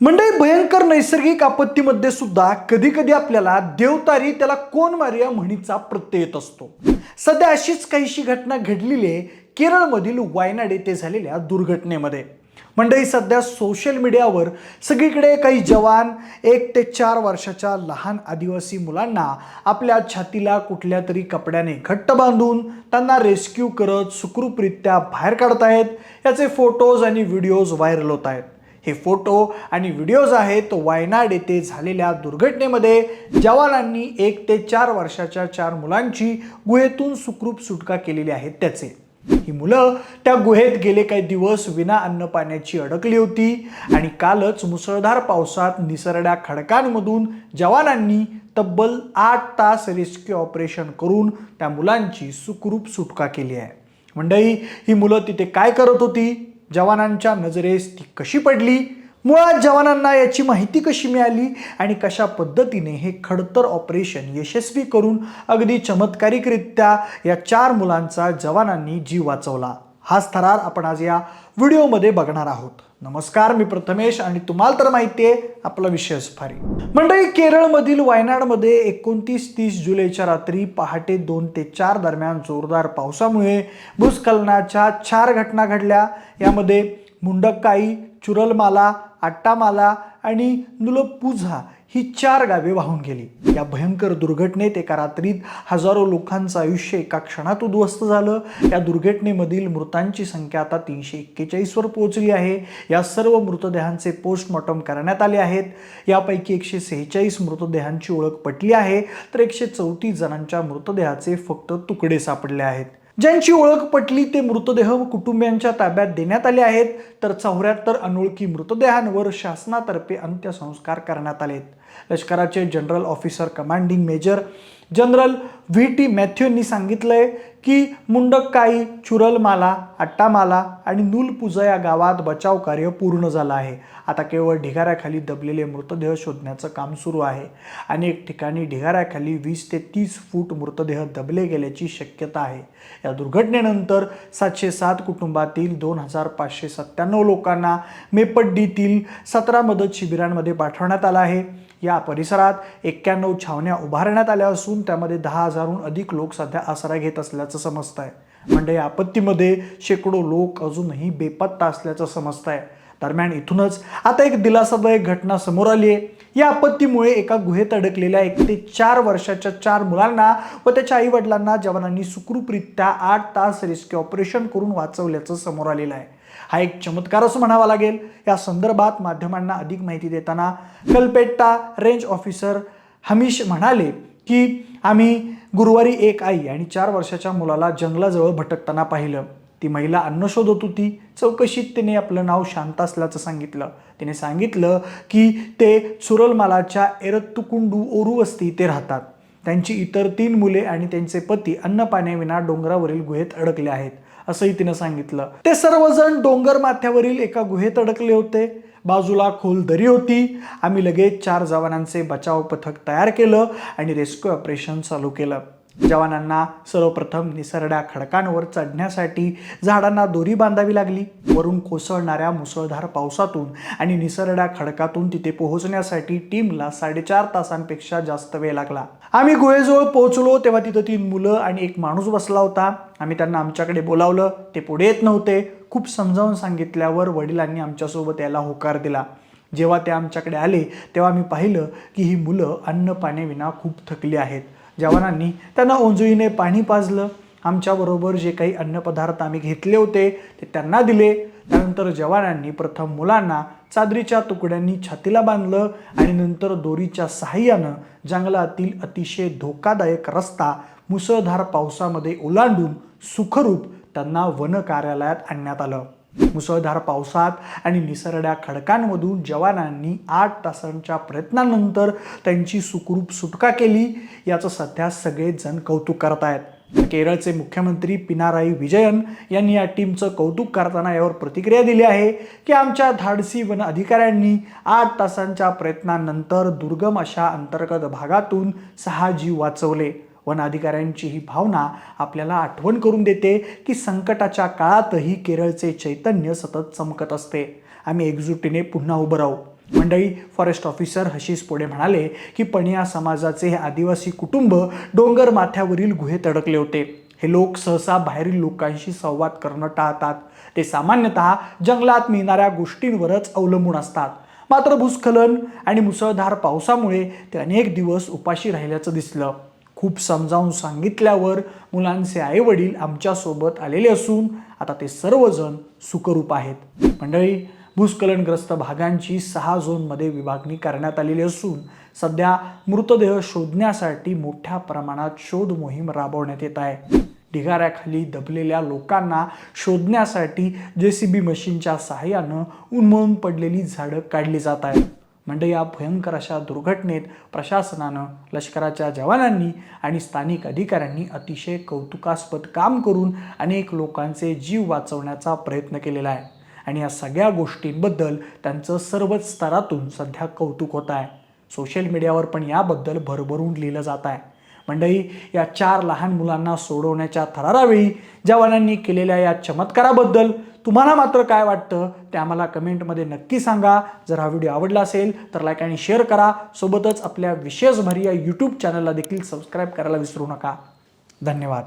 मंडळी भयंकर नैसर्गिक आपत्तीमध्ये सुद्धा कधी कधी आपल्याला देवतारी त्याला कोण मारिया म्हणीचा प्रत्यय येत असतो. सध्या अशीच काहीशी घटना घडलेली आहे केरळमधील वायनाड येथे झालेल्या दुर्घटनेमध्ये. मंडळी सध्या सोशल मीडियावर सगळीकडे काही जवान एक ते चार वर्षाच्या लहान आदिवासी मुलांना आपल्या छातीला कुठल्या तरी कपड्याने घट्ट बांधून त्यांना रेस्क्यू करत सुखरूपरित्या बाहेर काढत आहेत याचे फोटोज आणि व्हिडिओज व्हायरल होत आहेत. हे फोटो आणि व्हिडिओज आहेत वायनाड येथे झालेल्या दुर्घटनेमध्ये जवानांनी एक ते चार वर्षाच्या चार मुलांची गुहेतून सुखरूप सुटका केलेली आहे त्याचे. ही मुलं त्या गुहेत गेले काही दिवस विना अन्न पाण्याची अडकली होती आणि कालच मुसळधार पावसात निसरड्या खडकांमधून जवानांनी तब्बल आठ तास रेस्क्यू ऑपरेशन करून त्या मुलांची सुखरूप सुटका केली आहे. मंडळी ही मुलं तिथे काय करत होती? जवानांच्या नजरेस ती कशी पडली? मुळात जवानांना याची माहिती कशी मिळाली? आणि कशा पद्धतीने हे खडतर ऑपरेशन यशस्वी करून अगदी चमत्कारिकरित्या या चार मुलांचा जवानांनी जीव वाचवला? हाच थरार आपण आज या व्हिडिओमध्ये बघणार आहोत. नमस्कार मी प्रथमेश आणि तुम्हाला तर माहिती आहे आपला विषय फारी मंडळी केरळमधील वायनाडमध्ये एकोणतीस तीस जुलैच्या रात्री पहाटे दोन ते चार दरम्यान जोरदार पावसामुळे भूस्खलनाच्या चार घटना घडल्या. यामध्ये मुंडक्काई चुरलमाला आट्टामाला आणि नुलपुझा ही चार गावे वाहून गेली. या भयंकर दुर्घटनेत एका रात्रीत हजारो लोकांचं आयुष्य एका क्षणात उद्ध्वस्त झालं. या दुर्घटनेमधील मृतांची संख्या आता तीनशे एक्केचाळीसवर पोहोचली आहे. या सर्व मृतदेहांचे पोस्टमॉर्टम करण्यात आले आहेत. यापैकी एकशे सेहेचाळीस मृतदेहांची ओळख पटली आहे. तर एकशे चौतीस जणांच्या मृतदेहाचे फक्त तुकडे सापडले आहेत. ज्यांची ओळख पटली ते मृतदेह कुटुंबियांच्या ताब्यात देण्यात आले आहेत. तर चौऱ्याहत्तर अनोळखी मृतदेहांवर शासनातर्फे अंत्यसंस्कार करण्यात आलेत. लष्कराचे general officer commanding major general V. T. मॅथ्यूंनी सांगितलं सांगितलंय की मुंडक्काई चुरलमाला अट्टामाला आणि नूलपुजा या गावात बचाव कार्य पूर्ण झालं आहे. आता केवळ ढिगाऱ्याखाली दबलेले मृतदेह शोधण्याचं काम सुरू आहे. अनेक ठिकाणी ढिगाऱ्याखाली वीस ते तीस फूट मृतदेह दबले गेल्याची शक्यता आहे. या दुर्घटनेनंतर सातशे सात कुटुंबातील दोन हजार पाचशे सत्त्याण्णव लोकांना मेपड्डीतील सतरा मदत शिबिरांमध्ये पाठवण्यात आलं आहे. या परिसरात एक्क्याण्णव छावण्या उभारण्यात आल्या असून त्यामध्ये दहा हजार हजारहून अधिक लोक सध्या आसरा घेत असल्याचं समजत आहे म्हणजे या आपत्तीमध्ये शेकडो लोक अजूनही बेपत्ता असल्याचं समजत आहे दरम्यान इथूनच आता एक दिलासादायक घटना समोर आली आहे. या आपत्तीमुळे एका गुहेत अडकलेल्या एक ते चार वर्षाच्या चार मुलांना व त्याच्या आई वडिलांना जवानांनी सुखरूपरित्या आठ तास रेस्क्यू ऑपरेशन करून वाचवल्याचं समोर आलेलं आहे. हा एक चमत्कार असं म्हणावा लागेल. या संदर्भात माध्यमांना अधिक माहिती देताना कलपेट्टा रेंज ऑफिसर हमीश म्हणाले की आम्ही गुरुवारी एक आई आणि चार वर्षाच्या मुलाला जंगलाजवळ भटकताना पाहिलं. ती महिला अन्न शोधत होती. चौकशीत तिने आपलं नाव शांत असल्याचं सांगितलं. तिने सांगितलं की ते सुरलमालाच्या एरत्तुकुंडू ओरू वस्ती ते राहतात. त्यांची इतर तीन मुले आणि त्यांचे पती अन्नपाण्याविना डोंगरावरील गुहेत अडकले आहेत असंही तिनं सांगितलं. ते सर्वजण डोंगर माथ्यावरील एका गुहेत अडकले होते. बाजूला खोल दरी होती. आम्ही लगेच चार जवानांचे बचाव पथक तयार केलं आणि रेस्क्यू ऑपरेशन चालू केलं. जवानांना सर्वप्रथम निसरड्या खडकांवर चढण्यासाठी झाडांना दोरी बांधावी लागली. वरून कोसळणाऱ्या मुसळधार पावसातून आणि निसरड्या खडकातून तिथे पोहोचण्यासाठी टीमला साडेचार तासांपेक्षा जास्त वेळ लागला. आम्ही गुहेजवळ पोहोचलो तेव्हा तिथं तीन मुलं आणि एक माणूस बसला होता. आम्ही त्यांना आमच्याकडे बोलावलं. ते पुढे येत नव्हते. खूप समजावून सांगितल्यावर वडिलांनी आमच्यासोबत याला होकार दिला. जेव्हा ते आमच्याकडे आले तेव्हा मी पाहिलं की ही मुलं अन्न पाण्याविना खूप थकली आहेत. जवानांनी त्यांना ओंजळीने पाणी पाजलं. आमच्याबरोबर जे काही अन्नपदार्थ आम्ही घेतले होते ते त्यांना दिले. त्यानंतर जवानांनी प्रथम मुलांना चादरीच्या तुकड्यांनी छातीला बांधलं आणि नंतर दोरीच्या सहाय्यानं जंगलातील अतिशय धोकादायक रस्ता मुसळधार पावसामध्ये ओलांडून सुखरूप त्यांना वन कार्यालयात आणण्यात आलं. मुसळधार पावसात आणि निसरड्या खडकांमधून जवानांनी आठ तासांच्या प्रयत्नानंतर त्यांची सुखरूप सुटका केली याचं सध्या सगळेजण कौतुक करत आहेत. केरळचे मुख्यमंत्री पिनाराई विजयन यांनी या टीमचं कौतुक करताना यावर प्रतिक्रिया दिली आहे की आमच्या धाडसी वन अधिकाऱ्यांनी आठ तासांच्या प्रयत्नानंतर दुर्गम अशा अंतर्गत भागातून सहा जीव वाचवले. वन अधिकाऱ्यांची ही भावना आपल्याला आठवण करून देते की संकटाच्या काळातही केरळचे चैतन्य सतत चमकत असते. आम्ही एकजुटीने पुन्हा उभं राहू. मंडळी फॉरेस्ट ऑफिसर हशीस पुढे म्हणाले की पणिया समाजाचे हे आदिवासी कुटुंब डोंगर माथ्यावरील गुहेत अडकले होते. हे लोक सहसा बाहेरील लोकांशी संवाद करणं टाळतात. ते सामान्यतः जंगलात मिळणाऱ्या गोष्टींवरच अवलंबून असतात. मात्र भूस्खलन आणि मुसळधार पावसामुळे ते अनेक दिवस उपाशी राहिल्याचं दिसलं. खूप समजावून सांगितल्यावर मुलांचे आईवडील आमच्यासोबत आलेले असून आता ते सर्वजण सुखरूप आहेत. मंडळी भूस्खलनग्रस्त भागांची सहा झोनमध्ये विभागणी करण्यात आलेली असून सध्या मृतदेह शोधण्यासाठी मोठ्या प्रमाणात शोध मोहीम राबवण्यात येत आहे. ढिगाऱ्याखाली दबलेल्या लोकांना शोधण्यासाठी जे सी बी मशीनच्या सहाय्यानं उन्मळून पडलेली झाडं काढली जात आहेत. म्हणजे या भयंकर अशा दुर्घटनेत प्रशासनानं लष्कराच्या जवानांनी आणि स्थानिक अधिकाऱ्यांनी अतिशय कौतुकास्पद काम करून अनेक लोकांचे जीव वाचवण्याचा प्रयत्न केलेला आहे. आणि या सगळ्या गोष्टींबद्दल त्यांचं सर्वच स्तरातून सध्या कौतुक होत आहे. सोशल मीडियावर पण याबद्दल भरभरून लिहिलं जात आहे. मंडळी या चार लहान मुलांना सोडवण्याच्या थरारावेळी जवानांनी केलेल्या या चमत्काराबद्दल तुम्हाला मात्र काय वाटतं ते आम्हाला कमेंटमध्ये नक्की सांगा. जर हा व्हिडिओ आवडला असेल तर लाईक आणि शेअर करा. सोबतच आपल्या विशेष भरी या यूट्यूब चॅनलला देखील सबस्क्राईब करायला विसरू नका. धन्यवाद.